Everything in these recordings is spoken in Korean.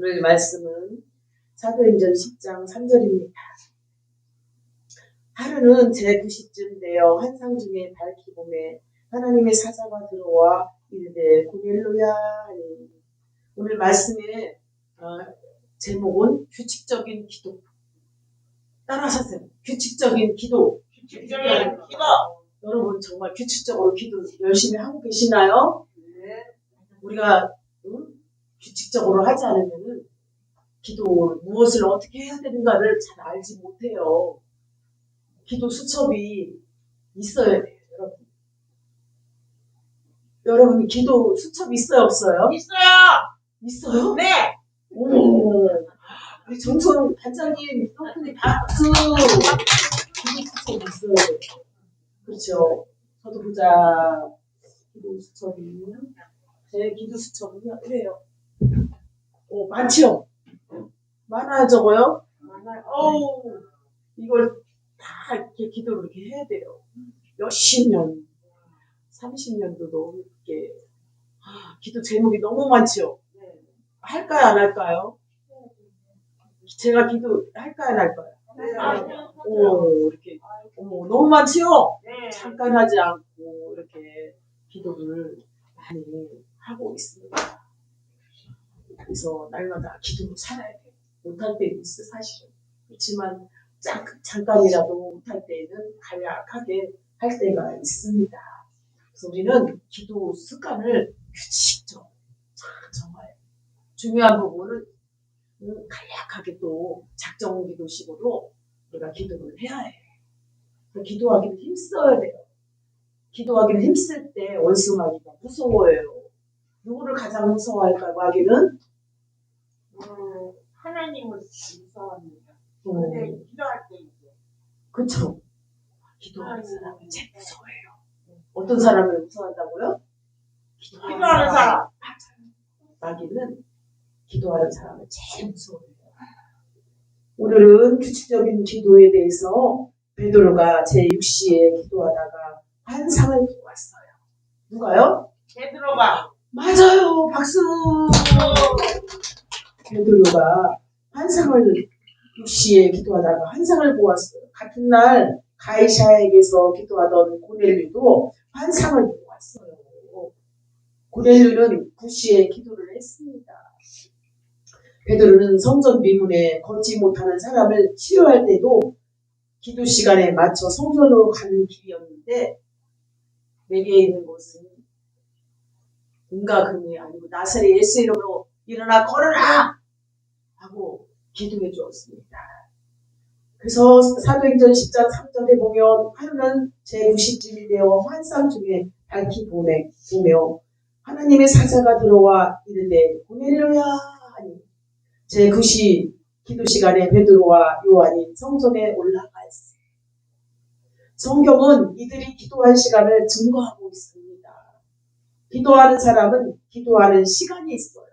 오늘 말씀은 사도행전 10장 3절입니다. 하루는 제9시쯤 되어 환상 중에 밝히 봄에 하나님의 사자가 들어와 이르되 고넬로야 하니 오늘 말씀의 어, 제목은 규칙적인 기도 따라하세요. 규칙적인 기도 규칙적인 기도. 여러분 정말 규칙적으로 기도 열심히 하고 계시나요? 우리가 응? 규칙적으로 하지 않으면은 기도 무엇을 어떻게 해야 되는가를 잘 알지 못해요. 기도 수첩이 있어야 돼요, 여러분. 여러분 기도 수첩 있어요, 없어요? 있어요. 있어요? 네. 오, 우리 정선 반장님, 덕분에 박수. 기도 수첩 있어요. 그렇죠. 저도 보자. 기도 수첩이. 제 기도 수첩은요, 이래요. 오, 많지요? 많아요, 저거요? 많아요. 어우, 이걸 다 이렇게 기도를 이렇게 해야 돼요. 몇십 년, 30년도 넘게. 아, 기도 제목이 너무 많지요? 할까요, 안 할까요? 제가 기도 할까요, 안 할까요? 오, 이렇게. 어머, 너무 많지요? 네. 잠깐 하지 않고 이렇게 기도를 많이 하고 있습니다. 그래서 날마다 기도로 살아야 돼요. 못할 때도 있어, 사실은. 그렇지만 잠, 잠깐이라도 못할 때는 간략하게 할 때가 있습니다. 그래서 우리는 기도 습관을 규칙적으로 잘 정해요. 중요한 부분은 음, 간략하게 또 작정 기도식으로 우리가 기도를 해야. 그래서 기도하기를 힘써야 돼요. 기도하기를 힘쓸 때 원수마귀가 무서워요. 누구를 가장 무서워할까요? 마귀는 음, 하나님을 무서워합니다. 어, 근데 기도할 때 이제 그쵸. 기도하는 사람을 제일 무서워해요. 어떤 사람을 무서워한다고요? 기도하는 사람. 마귀는 기도하는 사람을 제일 무서워해요. 오늘은 규칙적인 기도에 대해서 베드로가 제6시에 기도하다가 환상을 보았어요. 누가요? 베드로가 맞아요. 박수. 베드로가 환상을 6시에 기도하다가 환상을 보았어요. 같은 날 가이샤에게서 기도하던 고넬류도 환상을 보았어요. 고넬류는 9시에 기도를 했습니다. 베드로는 성전 미문에 걷지 못하는 사람을 치료할 때도 기도 시간에 맞춰 성전으로 가는 길이었는데 내게 있는 곳은 은가 금이 아니고 나사렛 예수 이름으로 일어나 걸어라 하고 기도해 주었습니다. 그래서 사도행전 10장 3절에 보면 하루는 제90쯤이 되어 환상 중에 밝히 보내, 보며 하나님의 사자가 들어와 이르되 고넬료야 하니 제9시 기도 시간에 베드로와 요한이 성전에 올라갔어요. 성경은 이들이 기도한 시간을 증거하고 있습니다. 기도하는 사람은 기도하는 시간이 있어요.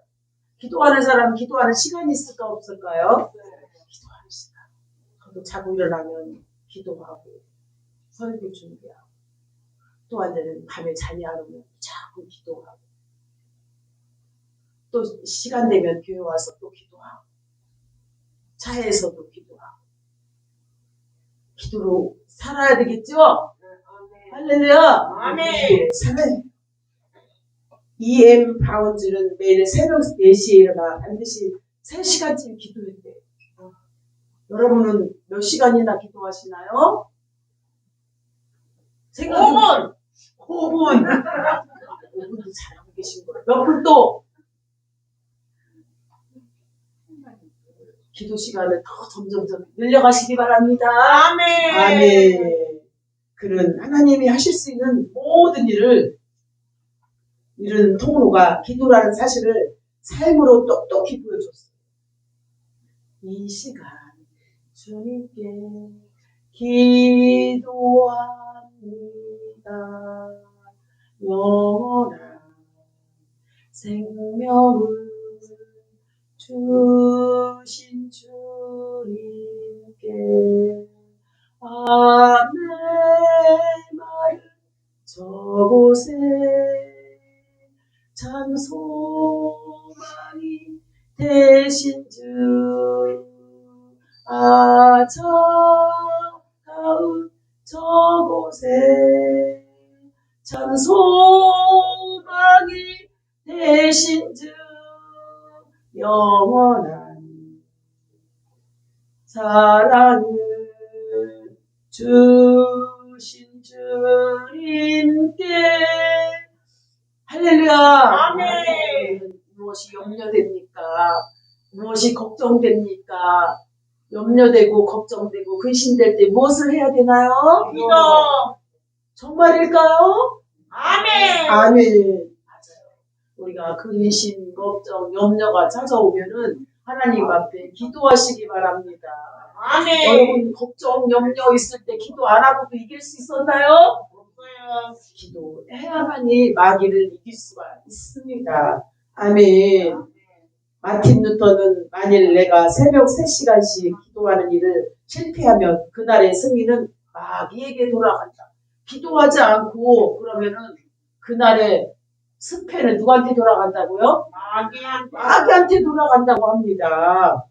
기도하는 사람은 기도하는 시간이 있을까 없을까요? 기도하는 시간. 저도 자고 일어나면 기도하고 설교 준비하고 또 한테는 밤에 잠이 안 오면 자꾸 기도하고 또 시간 되면 교회 와서 또 기도하고 차에서도 기도하고 기도로 살아야 되겠죠? 할렐루야! 아멘. 네, 살아야 E.M. 브라운즈는 매일 새벽 4시에 일어나 반드시 3시간쯤 기도했대요. 여러분은 몇 시간이나 기도하시나요? 생각 5분 5분. 5분도 잘하고 계신 거예요. 몇 분 또? 기도 시간을 더 점점점 늘려가시기 바랍니다. 아멘. 아멘. 그는 하나님이 하실 수 있는 모든 일을 이런 통로가 기도라는 사실을 삶으로 똑똑히 보여줬어요. 이 시간 주님께 기도합니다. 영원한 생명을 주신 주님께 아멘 말은 저곳에 장소만이 대신 주 아, 차가운 저곳에 참 소망이 대신 주 영원한 사랑을 주신 주님께 할렐루야 아멘. 무엇이 염려됩니까? 무엇이 걱정됩니까? 염려되고 걱정되고 근심될 때 무엇을 해야 되나요? 기도. 정말일까요? 아멘. 아멘. 맞아요. 우리가 근심, 걱정, 염려가 찾아오면은 하나님 앞에 기도하시기 바랍니다. 아멘. 여러분 걱정, 염려 있을 때 기도 안 하고도 이길 수 있었나요? 기도해야만이 마귀를 이길 수가 있습니다. 아멘. 마틴 루터는 만일 내가 새벽 3시간씩 기도하는 일을 실패하면 그날의 승리는 마귀에게 돌아간다. 기도하지 않고 그러면은 그날의 승패는 누구한테 돌아간다고요? 마귀한테. 마귀한테 돌아간다고 합니다.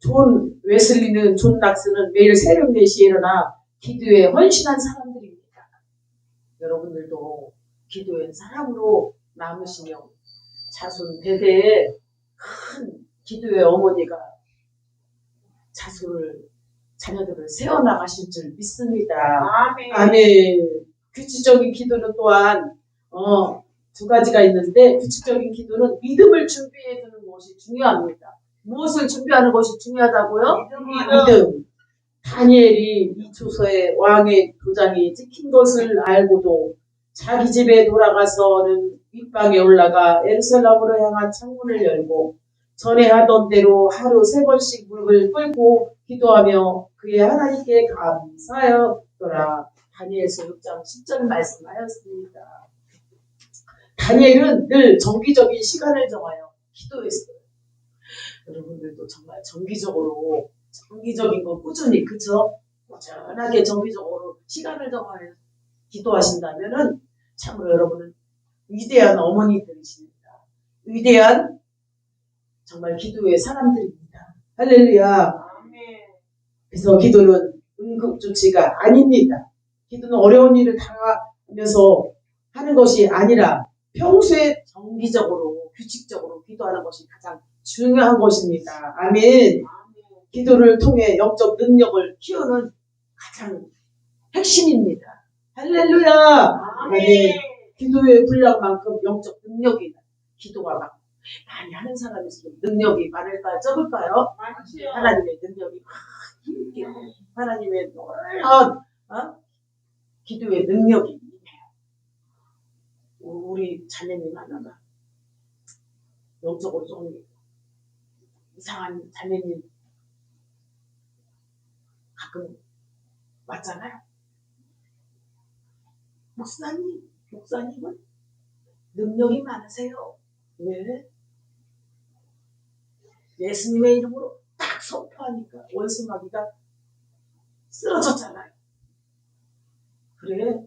존 웨슬리는 존 낙스는 매일 새벽 4시에 일어나 기도에 헌신한 사람들입니다. 여러분들도 기도의 사람으로 남으시며 자손 대대에 큰 기도의 어머니가 자손을 자녀들을 세워 나가실 줄 믿습니다. 아멘. 아멘. 규칙적인 기도는 또한 어, 두 가지가 있는데 규칙적인 기도는 믿음을 준비해 두는 것이 중요합니다. 무엇을 준비하는 것이 중요하다고요? 믿음. 믿음. 다니엘이 이 초서에 왕의 도장이 찍힌 것을 알고도 자기 집에 돌아가서는 윗방에 올라가 에르살렘으로 향한 창문을 열고 전에 하던 대로 하루 세 번씩 무릎을 꿇고 기도하며 그의 하나님께 감사하였더라. 다니엘서 6장 10절 말씀하였습니다. 다니엘은 늘 정기적인 시간을 정하여 기도했어요. 여러분들도 정말 정기적으로 정기적인 거 꾸준히 그죠? 꾸준하게 정기적으로 시간을 정하여 기도하신다면은 참으로 여러분은 위대한 어머니들이십니다. 위대한 정말 기도의 사람들입니다. 할렐루야. 그래서 기도는 응급조치가 아닙니다. 기도는 어려운 일을 당하면서 하는 것이 아니라 평소에 정기적으로 규칙적으로 기도하는 것이 가장 중요한 것입니다. 아멘. 기도를 통해 영적 능력을 키우는 가장 핵심입니다. 할렐루야. 아멘. 기도의 분량만큼 영적 능력이 기도가 많 많이 하는 사람일수록 능력이 많을까요? 적을까요? 많지요. 하나님의 능력이 힘있게 하나님의 놀라운 어? 기도의 능력이 있네요. 우리 자매님 하나가 영적으로 좀 이상한 자매님 가끔 왔잖아요. 목사님, 목사님은 능력이 많으세요. 왜? 예수님의 이름으로 딱 선포하니까 원수마귀가 쓰러졌잖아요. 그래?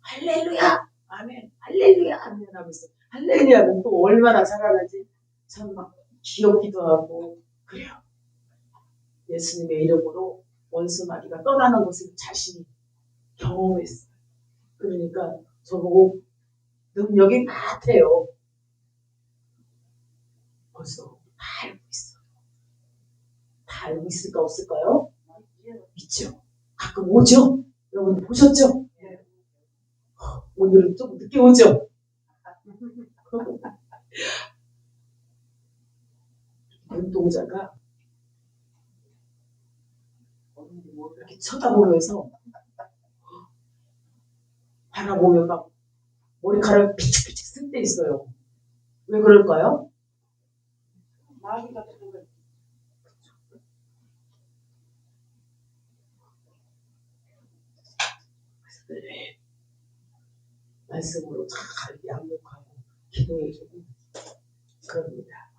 할렐루야! 아멘! 할렐루야! 아멘! 하면서 할렐루야는 또 얼마나 잘하는지 참 막 귀엽기도 하고 그래요. 예수님의 이름으로 원수 마귀가 떠나는 것을 자신이 경험했어요. 그러니까 저보고 능력이 많대요. 벌써 다 알고 있어. 다 알고 있을까 없을까요? 있죠. 가끔 오죠. 여러분 보셨죠? 오늘은 좀 늦게 오죠. 눈동자가 뭐 이렇게 쳐다보면서 바라보면 막 머리카락 피치피치 쓸 때 있어요. 왜 그럴까요? 마귀가 들어가. 네. 말씀으로 잘 양육하고 기도해주고 그럽니다.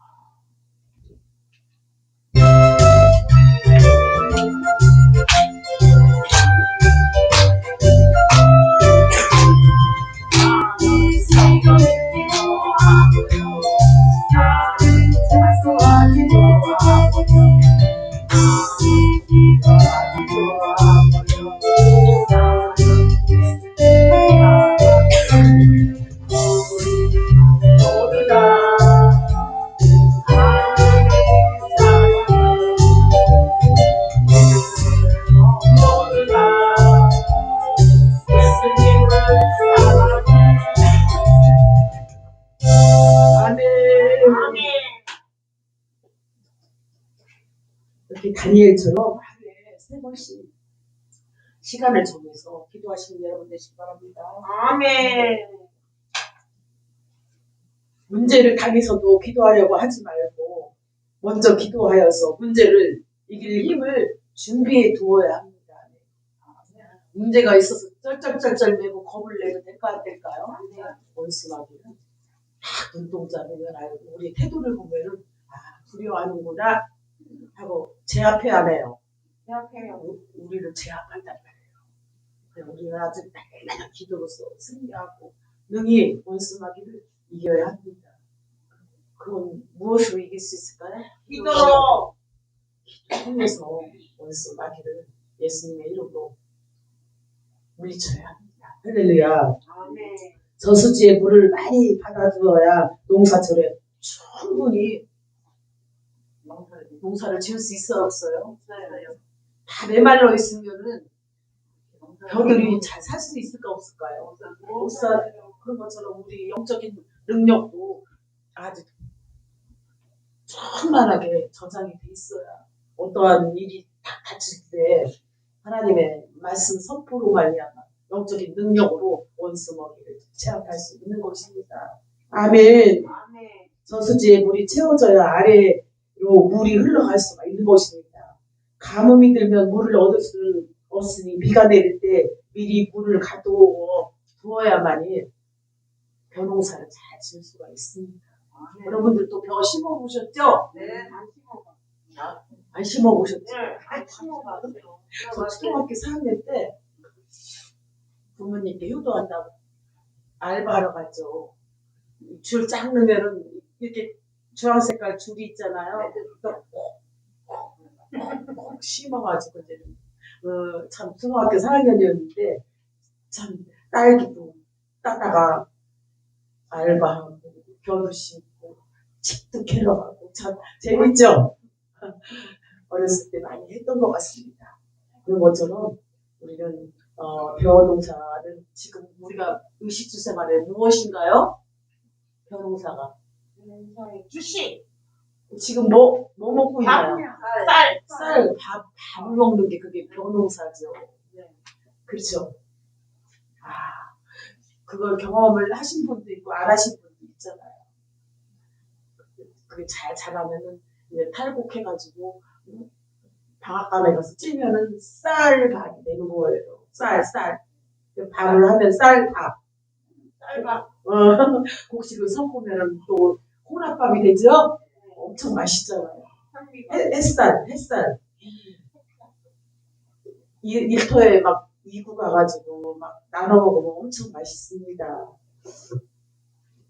이렇게 다니엘처럼 하루에 세 번씩 시간을 정해서 기도하시는 여러분 되시기 바랍니다. 아멘. 문제를 당해서도 기도하려고 하지 말고 먼저 기도하여서 문제를 이길 힘을 준비해 두어야 합니다. 문제가 있어서 쩔쩔쩔쩔 매고 겁을 내도 될까 안 될까요? 원수마귀는 딱 눈동자면 알고 우리 태도를 보면은 아 두려워하는구나 하고 제압해야 해요. 우- 우리를. 그래서 우리는 아주 날마다 기도로서 승리하고 능히 원수마귀를 이겨야 합니다. 그건 무엇으로 이길 수 있을까요? 기도로. 통해서 원수마귀를 예수님의 이름으로 물리쳐야 합니다. 할렐루야. 아멘. 저수지에 물을 많이 받아두어야 농사철에 충분히 농사를 지을 수 있어 없어요? 다 메말라 있으면은 벼들이 잘 살 수 있을까 없을까요? 못 살아요. 그런 것처럼 우리 영적인 능력도 아주 충만하게 저장이 돼 있어야 어떠한 일이 딱 닥칠 때 하나님의 말씀 선포로 말미암아 영적인 능력으로 원수 먹이를 제압할 수 있는 것입니다. 아멘. 아멘. 저수지에 물이 채워져야 아래로 물이 흘러갈 수가 있는 것입니다. 가뭄이 들면 물을 얻을 수 없으니 비가 내릴 때 미리 물을 가두어 두어야만이 벼농사를 잘 지을 수가 있습니다. 아멘. 여러분들도 벼 심어 보셨죠? 네, 안 심어봐. 안 심어 보셨죠? 네, 안 심어봤어요. 저 초등학교 4학년 때 부모님께 효도한다고 알바하러 갔죠. 줄쫙 넣으면은 이렇게 주황 색깔 줄이 있잖아요. 그러니까 꼭 심어가지고 이제 어, 참 초등학교 4학년이었는데 참 딸기도 따다가 알바하고 겨도 심고 책도 캐러 가고 참 재밌죠? 어렸을 때 많이 했던 것 같습니다. 그런 것처럼 우리는 어, 벼농사는 지금 우리가 의식주 생활에 무엇인가요? 벼농사가 주식. 지금 뭐, 뭐 먹고 있나요? 쌀. 쌀, 밥, 밥을 먹는 게 그게 벼농사죠. 네. 그렇죠. 아, 그걸 경험을 하신 분도 있고 안 하신 분도 있잖아요. 그게 잘 자라면은 이제 탈곡해가지고 방앗간에 가서 찌면은 쌀밥이 되는 거예요. 쌀, 쌀. 그 밥을 하면 쌀밥. 쌀밥. 어, 곡식을 섞으면은 또 혼합밥이 되죠? 엄청 맛있잖아요. 햇살, 햇살. 일, 일터에 막 이구 가가지고 막 나눠 먹으면 엄청 맛있습니다.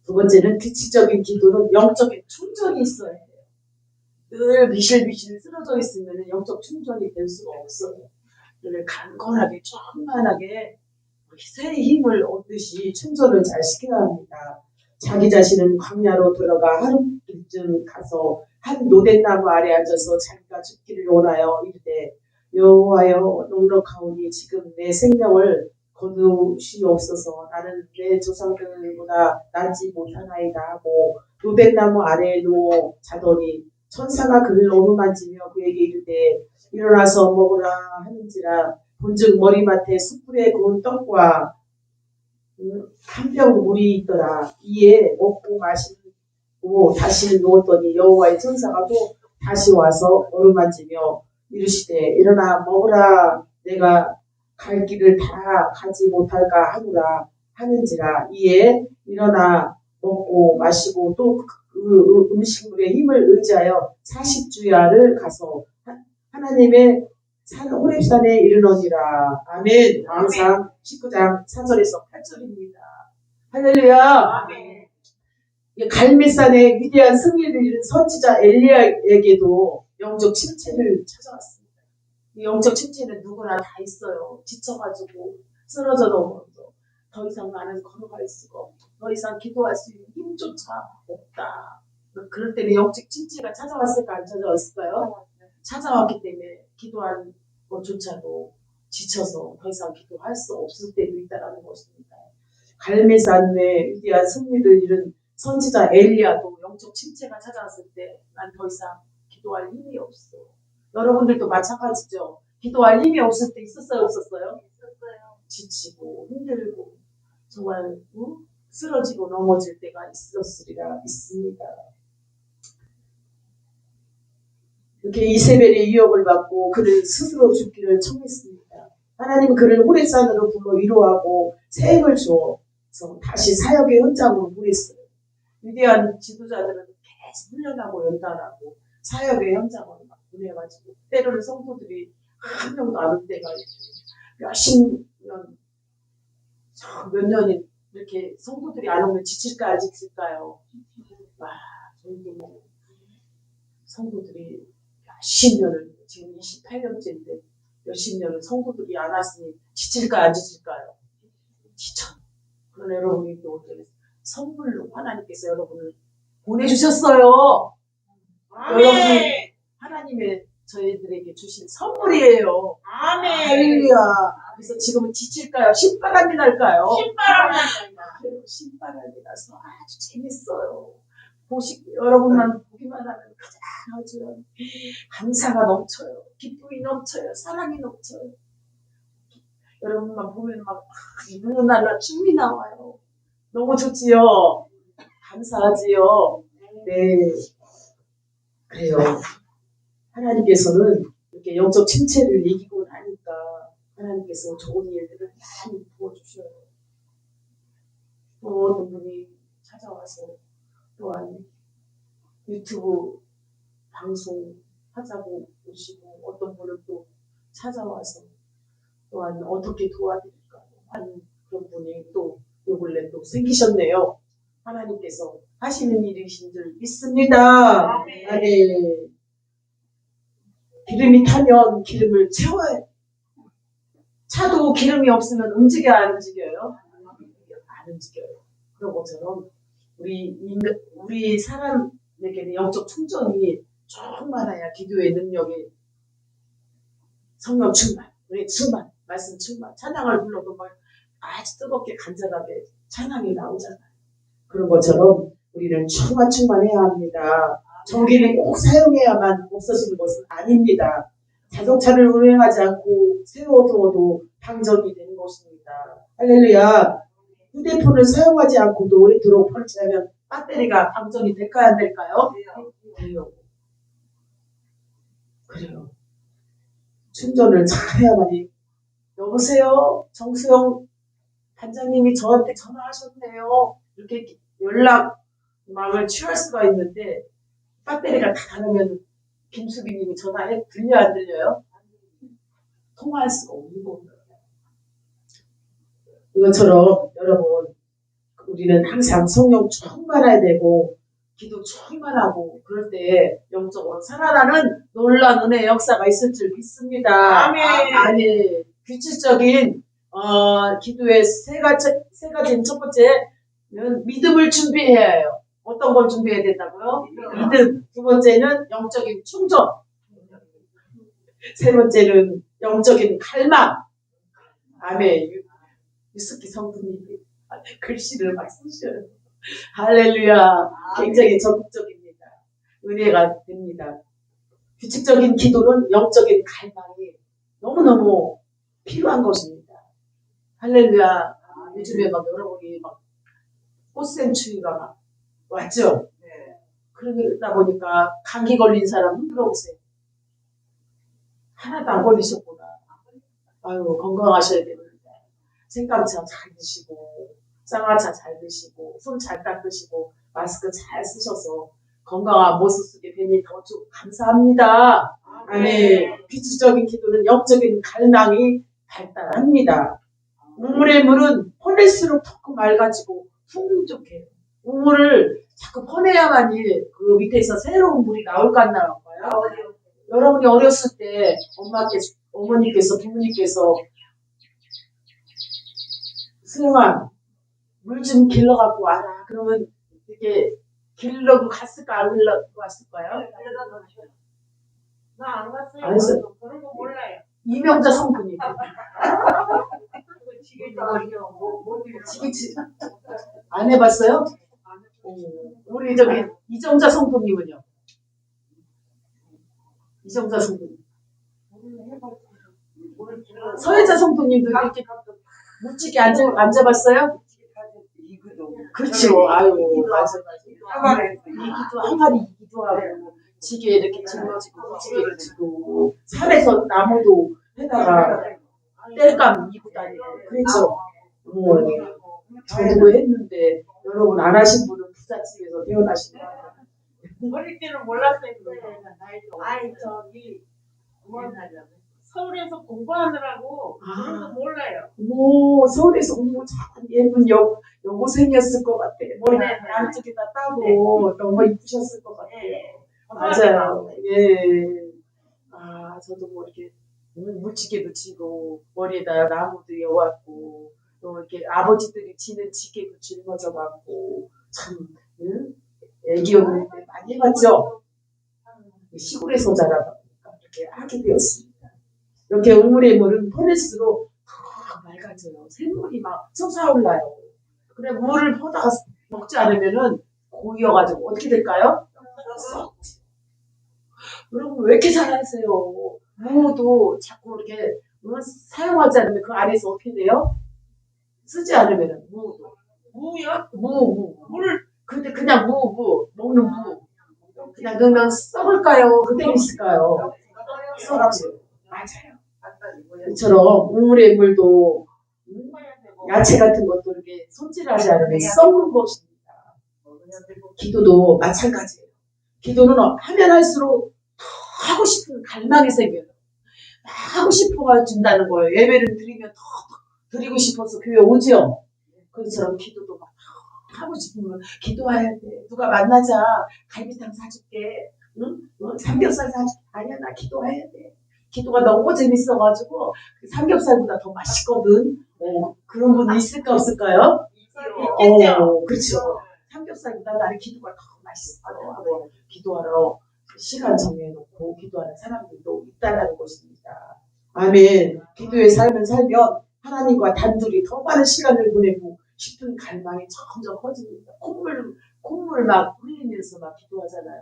두 번째는 규칙적인 기도는 영적인 충전이 있어야 해요. 늘 비실비실 쓰러져 있으면 영적 충전이 될 수가 없어요. 늘 강건하게 충만하게 새 힘을 얻듯이 충전을 잘 시켜야 합니다. 자기 자신은 광야로 들어가 하루 쯤 가서 한 노덴나무 아래 앉아서 자기가 죽기를 원하여 이르되 여호와여 넉넉하오니 지금 내 생명을 거두시옵소서 나는 내 조상들보다 낫지 못하나이다 하고 노덴나무 아래에 누워 자더니 천사가 그를 어루만지며 그에게 이르되 일어나서 먹으라 하는지라. 본즉 머리맡에 숯불에 구운 떡과 한 병 물이 있더라. 이에 먹고 마시 고 다시 누웠더니 여호와의 천사가 또 다시 와서 어루만지며 이르시되 일어나 먹으라. 내가 갈 길을 다 가지 못할까 하노라. 하는지라. 이에 일어나 먹고 마시고 또 그 음식물의 힘을 의지하여 40주야를 가서 하- 하나님의 산 호렙산에 이르노니라. 아멘. 항상 19장 4절에서 8절입니다. 할렐루야. 아멘. 이 갈매산의 위대한 승리를 이룬 선지자 엘리야에게도 영적 침체를 찾아왔습니다. 이 영적 침체는 누구나 다 있어요. 지쳐가지고 쓰러져 넘어져 더 이상 나는 걸어갈 수가 없고 더 이상 기도할 수 있는 힘조차 없다. 그럴 때는 영적 침체가 찾아왔을까 안 찾아왔을까요? 찾아왔기 때문에 기도하는 것조차도 지쳐서 더 이상 기도할 수 없을 때도 있다라는 것입니다. 갈매산의 위대한 승리를 이룬 선지자 엘리야도 영적 침체가 찾아왔을 때 난 더 이상 기도할 힘이 없어. 여러분들도 마찬가지죠. 기도할 힘이 없을 때 있었어요, 없었어요? 있었어요. 지치고 힘들고 정말 어? 쓰러지고 넘어질 때가 있었으리라 믿습니다. 이렇게 이세벨의 유혹을 받고 그를 스스로 죽기를 청했습니다. 하나님은 그를 후레산으로 불러 위로하고 새 힘을 주어서 다시 사역의 현장으로 보냈어요. 위대한 지도자들은 계속 훈련하고 연단하고 사역의 현장으로 막 보내가지고 때로는 성도들이 한 명도 안 올 때가 있고 몇십 년, 참, 몇 년이 이렇게 성도들이 안 오면 지칠까 안 지칠까요? 와, 저희도 뭐 성도들이 몇십 년을 지금 28년째인데 몇십 년을 성도들이 안 왔으니 지칠까 안 지칠까요? 지쳐. 그런 여러분이 또 어떻게 선물로 하나님께서 여러분을 보내주셨어요. 아멘. 하나님의 저희들에게 주신 선물이에요. 아멘. 할렐루야. 그래서 지금은 지칠까요? 신바람이 날까요? 신바람 난다. 그리고 신바람이 나서 아주 재밌어요. 보시, 여러분만 보기만 하면 가장 아주 감사가 넘쳐요. 기쁨이 넘쳐요. 사랑이 넘쳐요. 여러분만 보면 막눈 날라 춤이 나와요. 너무 좋지요. 감사하지요. 네. 그래요. 하나님께서는 이렇게 영적 침체를 이기고 나니까 하나님께서 좋은 일들을 많이 부어주셔요. 또 어떤 분이 찾아와서 또한 유튜브 방송 하자고 오시고 어떤 분은 또 찾아와서 또한 어떻게 도와드릴까 하는 그런 분이 또 요 근래 또 생기셨네요. 하나님께서 하시는 일이신 줄 믿습니다. 아멘. 아, 네. 기름이 타면 기름을 채워야 차도 기름이 없으면 움직여 안 움직여요? 안 움직여요. 그런 것처럼 우리 인간, 우리 사람에게는 영적 충전이 쭉 많아야 기도의 능력이 성령 충만, 우리 충만, 말씀 충만, 찬양을 불러도 막 아주 뜨겁게 간절하게 찬양이 나오잖아요. 그런 것처럼 우리는 충만 충만해야 합니다. 전기는 꼭 사용해야만 없어지는 것은 아닙니다. 자동차를 운행하지 않고 세워두어도 방전이 되는 것입니다. 할렐루야. 휴대폰을 사용하지 않고도 오래도록 설치하면 배터리가 방전이 될까요? 안 될까요? 돼요. 그래요. 충전을 잘 해야만이. 여보세요? 정수영 단장님이 저한테 전화하셨네요. 이렇게 연락망을 취할 수가 있는데 배터리가 다 닳으면 김수빈님이 전화해 들려 안 들려요? 통화할 수가 없는 거예요. 이것처럼 여러분 우리는 항상 성령 충만해야 되고 기도 충만하고 그럴 때 영적으로 살아나는 놀라운 은혜의 역사가 있을 줄 믿습니다. 아멘. 아, 아니 규칙적인 어, 기도의 세 가지 세 가지는 첫 번째는 믿음을 준비해야 해요. 어떤 걸 준비해야 된다고요? 믿음. 두 번째는 영적인 충전. 세 번째는 영적인 갈망. 아멘. 유- 유스키 성부님이 글씨를 막 쓰셔요. 할렐루야. 굉장히 적극적입니다. 은혜가 됩니다. 규칙적인 기도는 영적인 갈망이 너무너무 필요한 것입니다. 할렐루야. 요즘에 막 여러분이 막 꽃샘추위가 막 왔죠? 그러다 보니까 감기 걸린 사람 힘들어 오세요. 하나도 안 걸리셨구나. 아유, 건강하셔야 되는데. 생강차 잘 드시고, 쌍화차 잘 드시고, 손 잘 닦으시고, 마스크 잘 쓰셔서 건강한 모습 속에 뵈니 더좀 감사합니다. 아멘. 규칙적인 기도는 영적인 갈망이 발달합니다. 우물의 물은 퍼낼수록 더 맑아지고 풍족해요. 우물을 자꾸 퍼내야만이 그 밑에서 새로운 물이 나올까 안 나올까요? 여러분이 어렸을 때 엄마께서, 어머니께서, 부모님께서 수영아, 물 좀 길러갖고 와라. 그러면 이렇게 길러고 갔을까, 안 길러고 갔을까요? 나안 갔어요. 안 했어요? 그런 거 몰라요. 이명자 성분이. 아니요. 뭐, 뭐, 지기치. 안 해봤어요? 오, 우리 저기 이정자 성도님은요? 이정자 성도님. 서혜자 성도님도 이렇게 묵직히 앉아, 앉아봤어요? 그렇죠. 아유, 맞아, 맞아. 이기도 항아리 이기도 하고 지게 이렇게 짊어지고 무지개를 지고 산에서 나무도 해다가 뗄감 이고 다니고 그랬죠. 어, 저도 했는데 여러분 안 하신 분은 부잣집에서 태어나신 거예요. 어릴 때는 몰랐어요. 아이 저기 뭐 서울에서 공부하느라고 아. 그런 거 몰라요. 오, 서울에서 공부 잘 예쁜 여, 여고생이었을 것 같아. 머리 네. 양쪽에 다 따고 너무 이쁘셨을 것 같아요. 맞아요. 예. 아, 저도 뭐 이렇게 물지개도 치고 머리에다 나무도 여왔고 또 이렇게 아버지들이 지는 지게도 짊어져 갖고 참 응? 애기였는데 많이 해봤죠. 시골에서 자라다 보니까 이렇게 하게 되었습니다. 이렇게 우물의 물은 퍼낼수록 더 맑아져요. 샘물이 막 솟아올라요. 그래 물을 퍼다가 먹지 않으면은 고이어가지고 어떻게 될까요? 썩지. 여러분 왜 이렇게 잘하세요? 무도 자꾸 이렇게 뭐 사용하지 않으면 그 안에서 어떻게 돼요? 쓰지 않으면 무도 무요? 무, 무, 물을 근데 그냥 무, 무 먹는 무 그냥 넣으면 썩을까요? 그대로 있을까요? 썩지. 맞아요. 이처럼 우물의 물도 음, 야채 같은 것도 이렇게 손질하지 않으면 썩는 것입니다. 기도도 마찬가지예요. 기도는 하면 할수록 더 하고 싶은 갈망이 생겨요. 막 하고 싶어가 준다는 거예요. 예배를 드리면 더 드리고 싶어서 교회 오죠. 그처럼 기도도 막 하고 싶으면 기도해야 돼. 누가 만나자 갈비탕 사줄게. 응? 응? 삼겹살 사줄게. 아니야 나 기도해야 돼. 기도가 너무 재밌어가지고 그 삼겹살보다 더 맛있거든. 어, 그런 분 있을까 없을까요? 있겠죠. 어, 그렇죠. 삼겹살보다 나는 기도가 더 맛있어. 하고 기도하러 시간 정해놓고 기도하는 사람들도 있다라는 것입니다. 아멘. 기도의 삶을 살면 하나님과 단둘이 더 많은 시간을 보내고 싶은 갈망이 점점 커집니다. 콧물, 콧물 막 흘리면서 막 기도하잖아요.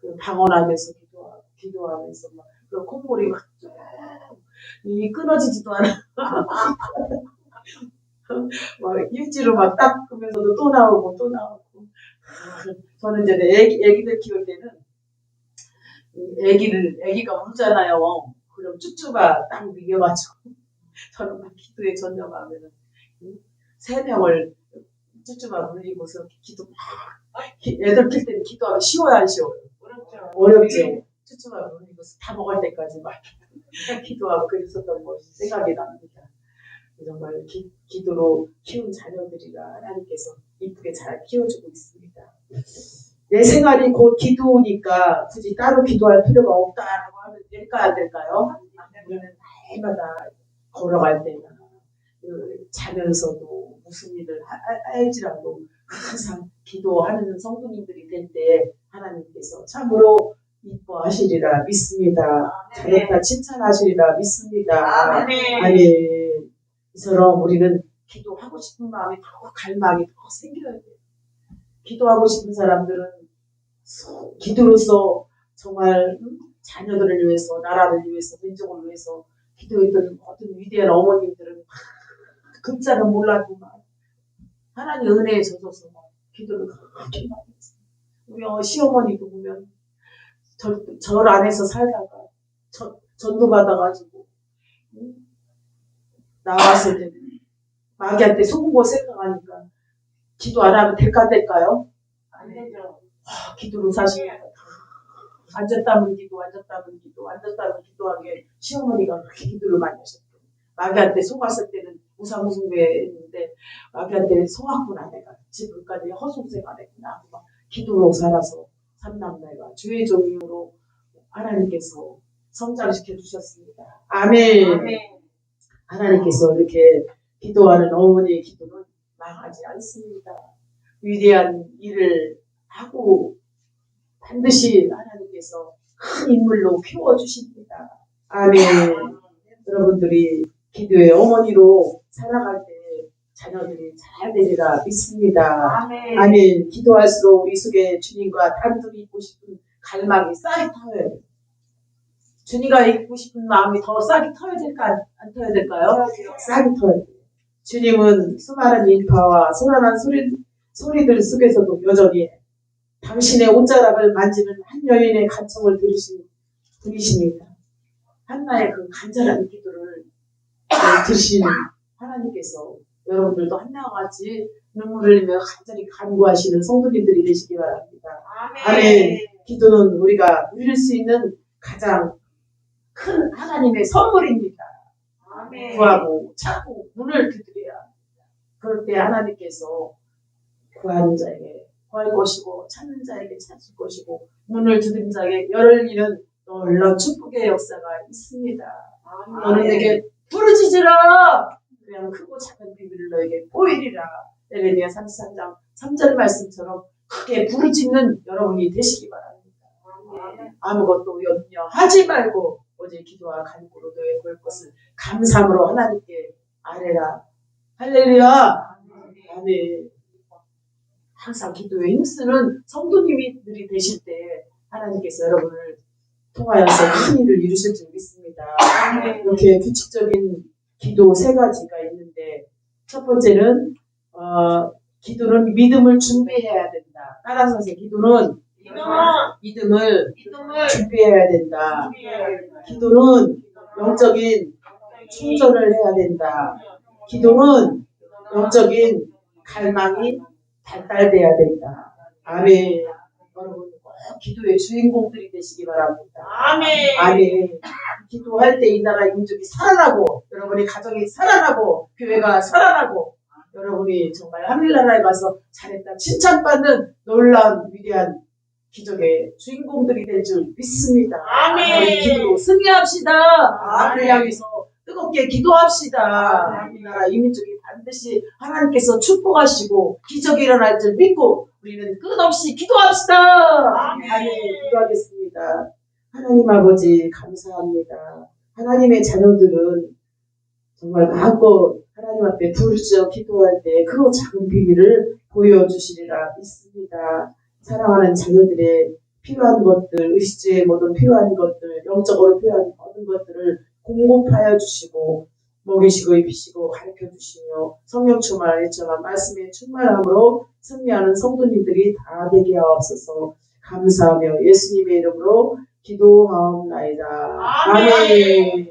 그 방언하면서 기도하고, 기도하면서 막, 그 콧물이 막, 쭉, 이 끊어지지도 않아. 막 일지로 막 닦으면서도 또 나오고 또 나오고. 저는 이제 애기, 애기들 키울 때는 이 애기를, 애기가 울잖아요. 그럼 쭈쭈가 딱 밀려가지고. 저는 막 기도에 전념하면은, 음, 세 명을 쭈쭈가 물리고서 기도 막, 기- 애들 킬 때는 기도하기 쉬워요, 안 쉬워요? 그렇죠. 어렵죠. 쭈쭈가 물리고서 다 먹을 때까지 막 기도하고 그랬었던 것이 생각이 납니다. 정말 기, 기도로 키운 자녀들이라 하나님께서 이쁘게 잘 키워주고 있습니다. 내 생활이 곧 기도니까 굳이 따로 기도할 필요가 없다라고 하면 될까 안 될까요? 우리는 날마다 걸어갈 때나 그 자면서도 무슨 일을 할지라도 항상 기도하는 성도님들이 될 때 하나님께서 참으로 이뻐하시리라 믿습니다. 잘했다 칭찬하시리라 믿습니다. 아멘. 아멘. 이처럼 우리는 기도하고 싶은 마음이 더 갈망이 더 생겨야 돼요. 기도하고 싶은 사람들은 소- 기도로서 정말 음, 자녀들을 위해서, 나라를 위해서, 민족을 위해서 기도했던 어떤 위대한 어머님들은 막 글자는 몰라도 막 하나님 은혜에 젖어서 막 기도를 그렇게 많이 했어요. 우리 어, 시어머니도 보면 절, 절 안에서 살다가 전, 전도 받아가지고 음, 나왔을 때 마귀한테 속은 거 생각하니까 기도 안 하면 될까 될까요? 안 되죠. 아, 기도를 사실 앉았다면 기도, 앉았다면 기도, 앉았다면 기도하게 시어머니가 그렇게 기도를 많이 하셨대요. 마귀한테 속았을 때는 우상숭배 했는데 마귀한테 속았구나 내가 지금까지 허송생 안 했구나 하고 막 기도로 살아서 삼남매가 주의 종이로 하나님께서 성장시켜 주셨습니다. 아멘. 아멘. 하나님께서 이렇게 기도하는 어머니의 기도는 망하지 않습니다. 위대한 일을 하고 반드시 하나님께서 큰 인물로 키워주십니다. 아멘. 여러분들이 기도의 어머니로 살아갈 때 자녀들이 잘 되리라 믿습니다. 아멘. 아멘. 기도할수록 우리 속에 주님과 단둘이 있고 싶은 갈망이 쌀이 타요. 주님과 있고 싶은 마음이 더 싹이 터야 될까 안, 안 터야 될까요? 싹이 터야 돼요. 주님은 수많은 인파와 소란한 소리, 소리들 속에서도 여전히 당신의 옷자락을 만지는 한 여인의 간청을 들으신 분이십니다. 한나의 그 간절한 기도를 어, 들으시는 하나님께서 여러분들도 한나와 같이 눈물을 흘리며 간절히 간구하시는 성도님들이 되시기 바랍니다. 아멘. 기도는 우리가 누릴 수 있는 가장 큰 하나님의 선물입니다. 아멘. 구하고 찾고 문을 두드려야 합니다. 그럴 때 하나님께서 구하는 자에게 구할 것이고 찾는 자에게 찾을 것이고 문을 두드린 자에게 열리는 놀라운 축복의 역사가 있습니다. 너는 내게 부르짖으라 그냥 크고 작은 비밀을 너에게 보이리라 에레미야 33장 3절 말씀처럼 크게 부르짖는 여러분이 되시기 바랍니다. 아무것도 염려하지 말고 오직 기도와 간구로 너의 볼 것을 감사함으로 하나님께 아뢰라. 할렐루야. 아멘. 항상 기도에 힘쓰는 성도님들이 되실 때 하나님께서 여러분을 통하여서 큰 일을 이루실 줄 믿습니다. 이렇게 규칙적인 기도 세 가지가 있는데 첫 번째는 어, 기도는 믿음을 준비해야 된다. 따라서. 기도는 믿음을 준비해야 된다. 기도는 영적인 충전을 해야 된다. 기도는 영적인 갈망이 발달돼야 된다. 아멘. 여러분 꼭 기도의 주인공들이 되시기 바랍니다. 아멘. 아멘. 기도할 때 이 나라 민족이 살아나고 여러분의 가정이 살아나고 교회가 살아나고 여러분이 정말 하늘나라에 가서 잘했다 칭찬받는 놀라운 위대한 기적의 주인공들이 될 줄 믿습니다. 아멘. 우리 기도 승리합시다. 앞을 향해서 뜨겁게 기도합시다. 이 나라 이 민족이 반드시 하나님께서 축복하시고 기적이 일어날 줄 믿고 우리는 끝없이 기도합시다. 아멘. 아멘. 기도하겠습니다. 하나님 아버지 감사합니다. 하나님의 자녀들은 정말 마음껏 하나님 앞에 부르짖어 기도할 때 그 작은 비밀을 보여주시리라 믿습니다. 사랑하는 자녀들의 필요한 것들, 의식주의 모든 필요한 것들, 영적으로 필요한 모든 것들을 공급하여 주시고 먹이시고 입히시고 가르쳐 주시며 성령 충만을 했지만 말씀의 충만함으로 승리하는 성도님들이 다 되게 하옵소서 감사하며 예수님의 이름으로 기도하옵나이다. 아멘. 아멘.